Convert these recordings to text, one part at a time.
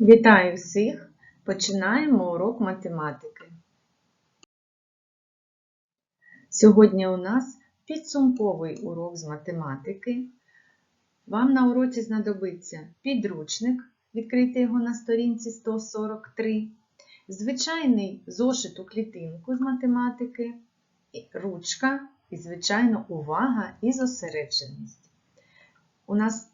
Вітаю всіх! Починаємо урок математики. Сьогодні у нас підсумковий урок з математики. Вам на уроці знадобиться підручник, відкрийте його на сторінці 143, звичайний зошит у клітинку з математики, ручка і, звичайно, увага і зосередженість. У нас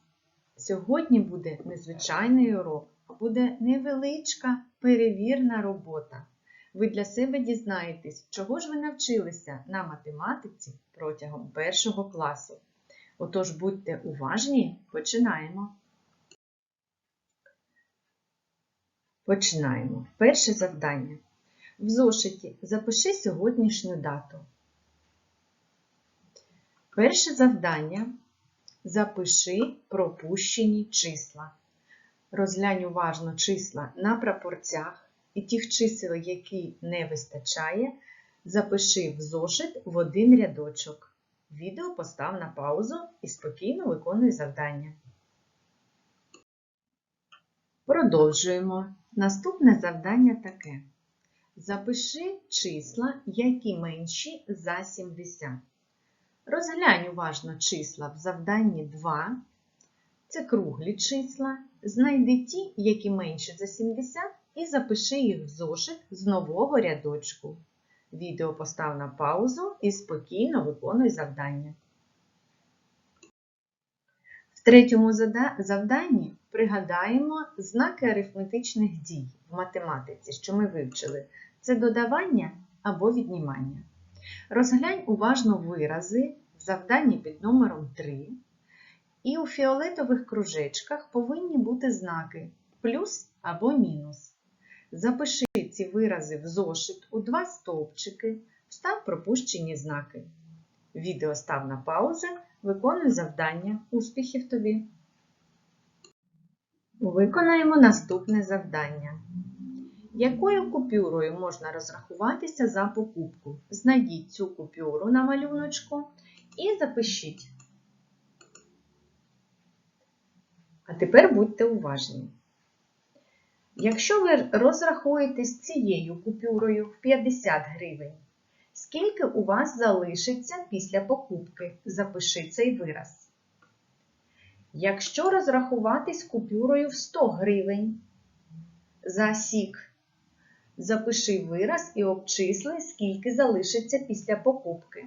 сьогодні буде незвичайний урок, буде невеличка перевірна робота. Ви для себе дізнаєтесь, чого ж ви навчилися на математиці протягом першого класу. Отож, будьте уважні, починаємо. Починаємо. Перше завдання. В зошиті запиши сьогоднішню дату. Перше завдання запиши пропущені числа. Розглянь уважно числа на прапорцях і тих чисел, які не вистачає, запиши в зошит в один рядочок. Відео постав на паузу і спокійно виконуй завдання. Продовжуємо. Наступне завдання таке. Запиши числа, які менші за 70. Розглянь уважно числа в завданні 2. Це круглі числа. Знайди ті, які менші за 70, і запиши їх в зошит з нового рядочку. Відео постав на паузу і спокійно виконуй завдання. В третьому завданні пригадаємо знаки арифметичних дій в математиці, що ми вивчили. Це додавання або віднімання. Розглянь уважно вирази в завданні під номером 3. І у фіолетових кружечках повинні бути знаки плюс або мінус. Запиши ці вирази в зошит у два стовпчики, встав пропущені знаки. Відео став на паузу, виконуй завдання. Успіхів тобі! Виконаємо наступне завдання. Якою купюрою можна розрахуватися за покупку? Знайдіть цю купюру на малюночку і запишіть. А тепер будьте уважні. Якщо ви розрахуєтесь цією купюрою в 50 гривень, скільки у вас залишиться після покупки? Запиши цей вираз. Якщо розрахуватись купюрою в 100 гривень за сік, запиши вираз і обчисли, скільки залишиться після покупки.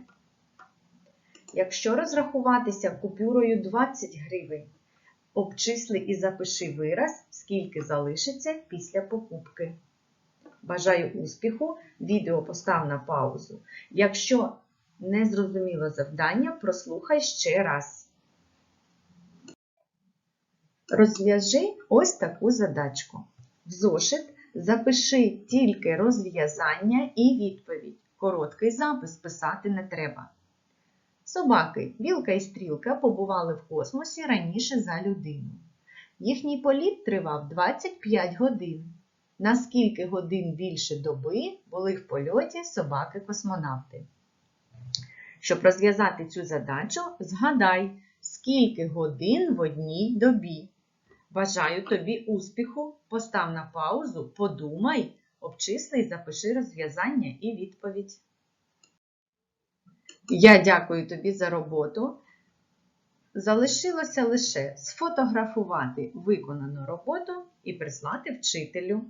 Якщо розрахуватися купюрою 20 гривень, Обчисли і запиши вираз, скільки залишиться після покупки. Бажаю успіху! Відео постав на паузу. Якщо не зрозуміло завдання, прослухай ще раз. Розв'яжи ось таку задачку. В зошит запиши тільки розв'язання і відповідь. Короткий запис писати не треба. Собаки, білка і стрілка побували в космосі раніше за людину. Їхній політ тривав 25 годин. На скільки годин більше доби були в польоті собаки-космонавти? Щоб розв'язати цю задачу, згадай, скільки годин в одній добі. Бажаю тобі успіху, постав на паузу, подумай, обчисли і запиши розв'язання і відповідь. Я дякую тобі за роботу. Залишилося лише сфотографувати виконану роботу і прислати вчителю.